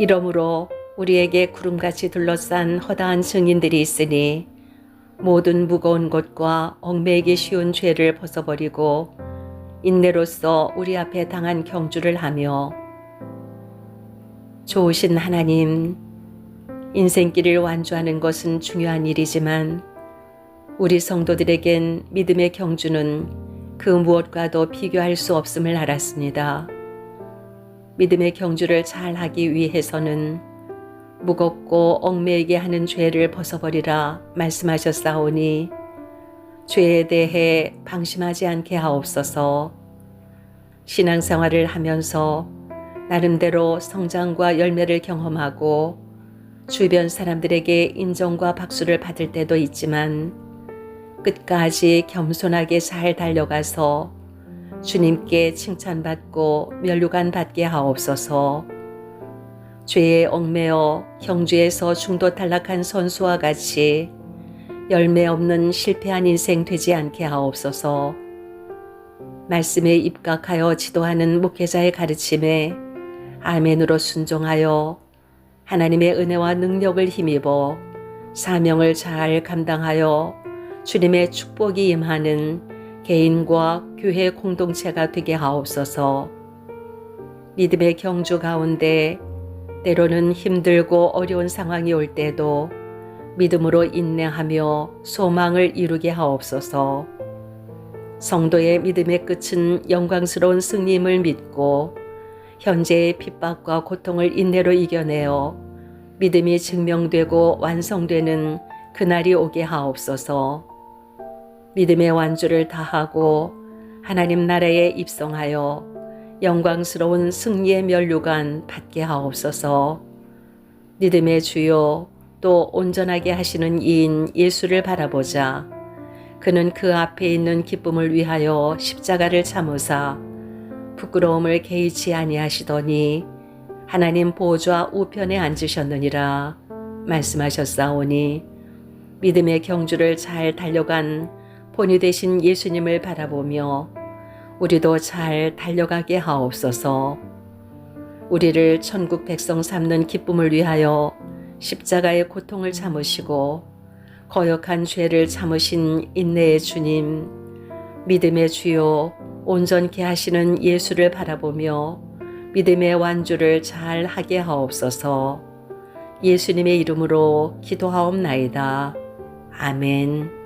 이러므로 우리에게 구름같이 둘러싼 허다한 증인들이 있으니 모든 무거운 것과 얽매이기 쉬운 죄를 벗어버리고 인내로서 우리 앞에 당한 경주를 하며 좋으신 하나님, 인생길을 완주하는 것은 중요한 일이지만 우리 성도들에겐 믿음의 경주는 그 무엇과도 비교할 수 없음을 알았습니다. 믿음의 경주를 잘 하기 위해서는 무겁고 얽매이게 하는 죄를 벗어버리라 말씀하셨사오니 죄에 대해 방심하지 않게 하옵소서. 신앙생활을 하면서 나름대로 성장과 열매를 경험하고 주변 사람들에게 인정과 박수를 받을 때도 있지만 끝까지 겸손하게 잘 달려가서 주님께 칭찬받고 면류관 받게 하옵소서. 죄에 얽매여 경주에서 중도 탈락한 선수와 같이 열매 없는 실패한 인생 되지 않게 하옵소서. 말씀에 입각하여 지도하는 목회자의 가르침에 아멘으로 순종하여 하나님의 은혜와 능력을 힘입어 사명을 잘 감당하여 주님의 축복이 임하는 개인과 교회 공동체가 되게 하옵소서. 믿음의 경주 가운데 때로는 힘들고 어려운 상황이 올 때도 믿음으로 인내하며 소망을 이루게 하옵소서. 성도의 믿음의 끝은 영광스러운 승리임을 믿고 현재의 핍박과 고통을 인내로 이겨내어 믿음이 증명되고 완성되는 그날이 오게 하옵소서. 믿음의 완주를 다하고 하나님 나라에 입성하여 영광스러운 승리의 면류관 받게 하옵소서. 믿음의 주요 또 온전하게 하시는 이인 예수를 바라보자. 그는 그 앞에 있는 기쁨을 위하여 십자가를 참으사 부끄러움을 개의치 아니하시더니 하나님 보좌 우편에 앉으셨느니라 말씀하셨사오니 믿음의 경주를 잘 달려간 본이 되신 예수님을 바라보며 우리도 잘 달려가게 하옵소서. 우리를 천국 백성 삼는 기쁨을 위하여 십자가의 고통을 참으시고 거역한 죄를 참으신 인내의 주님, 믿음의 주요 온전케 하시는 예수를 바라보며 믿음의 완주를 잘 하게 하옵소서. 예수님의 이름으로 기도하옵나이다. 아멘.